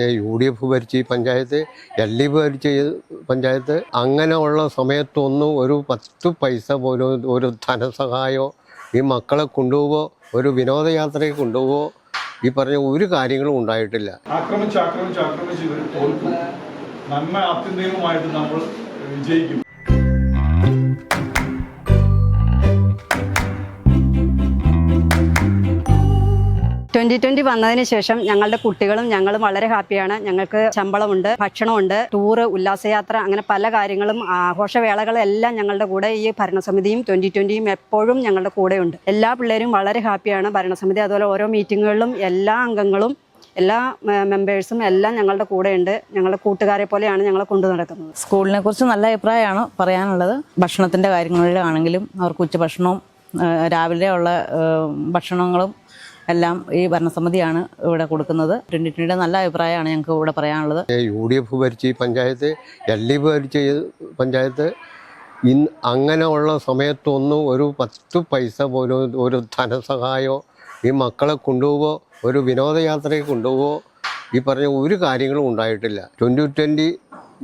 U D F ഭരിച്ച ഈ panchayat L D F ഭരിച്ച ഈ പഞ്ചായത്ത് അങ്ങനെയുള്ള സമയത്തൊന്നും ഒരു പത്ത് പൈസ പോലും ഒരു ധനസഹായമോ ഈ മക്കളെ കൊണ്ടുപോവോ ഒരു വിനോദയാത്രയെ കൊണ്ടുപോവോ ഈ പറഞ്ഞ ഒരു കാര്യങ്ങളും ഉണ്ടായിട്ടില്ല. ആക്രമിച്ച് ആക്രമിച്ച് ആക്രമിച്ച് ഇവർ തോൽക്കും. നന്മ ആത്യന്തികമായിട്ട് നമ്മൾ വിജയിക്കും. ട്വന്റി ട്വന്റി വന്നതിന് ശേഷം ഞങ്ങളുടെ കുട്ടികളും ഞങ്ങളും വളരെ ഹാപ്പിയാണ്. ഞങ്ങൾക്ക് ശമ്പളമുണ്ട് ഭക്ഷണമുണ്ട് ടൂറ് ഉല്ലാസയാത്ര അങ്ങനെ പല കാര്യങ്ങളും ആഘോഷവേളകളെല്ലാം ഞങ്ങളുടെ കൂടെ ഈ ഭരണസമിതിയും ട്വന്റി ട്വന്റിയും എപ്പോഴും ഞങ്ങളുടെ കൂടെയുണ്ട്. എല്ലാ പിള്ളേരും വളരെ ഹാപ്പിയാണ് ഭരണസമിതി അതുപോലെ ഓരോ മീറ്റിങ്ങുകളിലും എല്ലാ അംഗങ്ങളും എല്ലാ മെമ്പേഴ്സും എല്ലാം ഞങ്ങളുടെ കൂടെയുണ്ട്. ഞങ്ങളുടെ കൂട്ടുകാരെ പോലെയാണ് ഞങ്ങളെ കൊണ്ടു നടക്കുന്നത്. സ്കൂളിനെ കുറിച്ച് നല്ല അഭിപ്രായമാണ് പറയാനുള്ളത്. ഭക്ഷണത്തിന്റെ കാര്യങ്ങളിലാണെങ്കിലും അവർക്ക് ഉച്ചഭക്ഷണവും രാവിലെ ഉള്ള ഭക്ഷണങ്ങളും എല്ലാം ഈ ഭരണസമിതിയാണ് ഇവിടെ കൊടുക്കുന്നത്. ട്വന്റി ട്വന്റിയുടെ നല്ല അഭിപ്രായമാണ് ഞങ്ങൾക്ക് ഇവിടെ പറയാനുള്ളത്. യു ഡി എഫ് ഭരിച്ച ഈ പഞ്ചായത്ത് എൽ ഡി എഫ് ഭരിച്ച പഞ്ചായത്ത് ഇന്ന് അങ്ങനെയുള്ള സമയത്തൊന്നും ഒരു പത്ത് പൈസ പോലും ഒരു ധനസഹായമോ ഈ മക്കളെ കൊണ്ടുപോവോ ഒരു വിനോദയാത്രയെ കൊണ്ടുപോവോ ഈ പറഞ്ഞ ഒരു കാര്യങ്ങളും ഉണ്ടായിട്ടില്ല. ട്വന്റി ട്വന്റി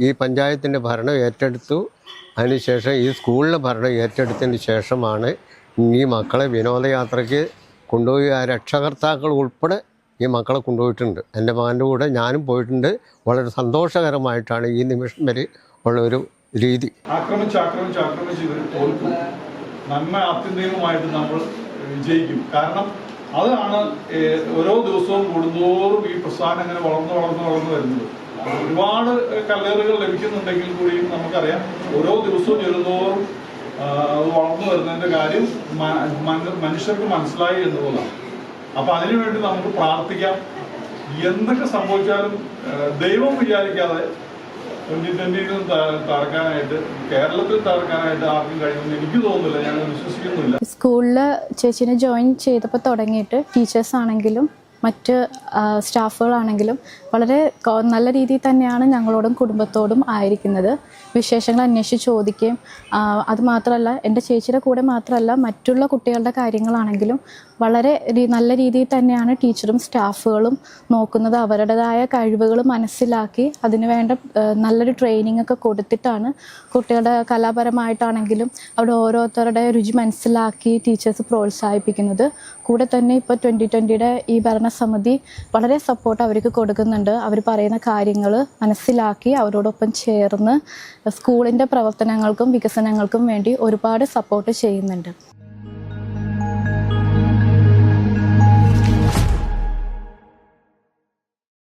ഈ പഞ്ചായത്തിന്റെ ഭരണം ഏറ്റെടുത്തു. അതിനുശേഷം ഈ സ്കൂളിലെ ഭരണം ഏറ്റെടുത്തതിന് ശേഷമാണ് ഈ മക്കളെ വിനോദയാത്രയ്ക്ക് കൊണ്ടുപോയി ആ രക്ഷകർത്താക്കൾ ഉൾപ്പെടെ ഈ മക്കളെ കൊണ്ടുപോയിട്ടുണ്ട്. എന്റെ മകന്റെ കൂടെ ഞാനും പോയിട്ടുണ്ട്. വളരെ സന്തോഷകരമായിട്ടാണ് ഈ നിമിഷം വരെ ഉള്ള ഒരു രീതി. ആക്രമിച്ച് ആക്രമിച്ച് ആക്രമിച്ച് ഇവർ തോൽക്കും. നന്മ ആത്യന്തികമായിട്ട് നമ്മൾ വിജയിക്കും. കാരണം അതാണ് ഓരോ ദിവസവും കൂടുന്തോറും ഈ പ്രസ്ഥാനം ഇങ്ങനെ വളർന്നു വളർന്നു വളർന്നു വരുന്നത്. ഒരുപാട് കല്ലേറുകൾ ലഭിക്കുന്നുണ്ടെങ്കിൽ കൂടിയും നമുക്കറിയാം ഓരോ ദിവസവും ചെല്ലുന്തോറും വളർന്നു വരുന്നതിന്റെ കാര്യം മനുഷ്യർക്ക് മനസ്സിലായി എന്നുള്ളതാണ് അപ്പൊ അതിനുവേണ്ടി നമുക്ക് പ്രാർത്ഥിക്കാം. എന്തൊക്കെ സംഭവിച്ചാലും ദൈവം വിചാരിക്കാതെ ട്വന്റി ട്വന്റിയിലും തകർക്കാനായിട്ട് കേരളത്തിൽ തകർക്കാനായിട്ട് ആർക്കും കഴിയുമെന്ന് എനിക്ക് തോന്നുന്നില്ല. ഞാൻ വിശ്വസിക്കുന്നില്ല സ്കൂളിൽ ചേച്ചിനെ ജോയിൻ ചെയ്തപ്പോൾ തുടങ്ങിയിട്ട് ടീച്ചേഴ്സ് ആണെങ്കിലും മറ്റ് സ്റ്റാഫുകളാണെങ്കിലും വളരെ നല്ല രീതിയിൽ തന്നെയാണ് ഞങ്ങളോടും കുടുംബത്തോടും ആയിരിക്കുന്നത്. വിശേഷങ്ങൾ അന്വേഷിച്ച് ചോദിക്കുകയും അതുമാത്രമല്ല അത് മാത്രമല്ല എന്റെ ചേച്ചിയുടെ കൂടെ മാത്രമല്ല മറ്റുള്ള കുട്ടികളുടെ കാര്യങ്ങളാണെങ്കിലും വളരെ നല്ല രീതിയിൽ തന്നെയാണ് ടീച്ചറും സ്റ്റാഫുകളും നോക്കുന്നത്. അവരുടേതായ കഴിവുകൾ മനസ്സിലാക്കി അതിന് വേണ്ട നല്ലൊരു ട്രെയിനിങ് ഒക്കെ കൊടുത്തിട്ടാണ് കുട്ടികളുടെ കലാപരമായിട്ടാണെങ്കിലും അവിടെ ഓരോരുത്തരുടെ രുചി മനസ്സിലാക്കി ടീച്ചേഴ്സ് പ്രോത്സാഹിപ്പിക്കുന്നത്. കൂടെ തന്നെ ഇപ്പോൾ ട്വന്റി ട്വന്റിയുടെ ഈ ഭരണസമിതി വളരെ സപ്പോർട്ട് അവർക്ക് കൊടുക്കുന്നുണ്ട്. അവർ പറയുന്ന കാര്യങ്ങൾ മനസ്സിലാക്കി അവരോടൊപ്പം ചേർന്ന് സ്കൂളിന്റെ പ്രവർത്തനങ്ങൾക്കും വികസനങ്ങൾക്കും വേണ്ടി ഒരുപാട് സപ്പോർട്ട് ചെയ്യുന്നുണ്ട്.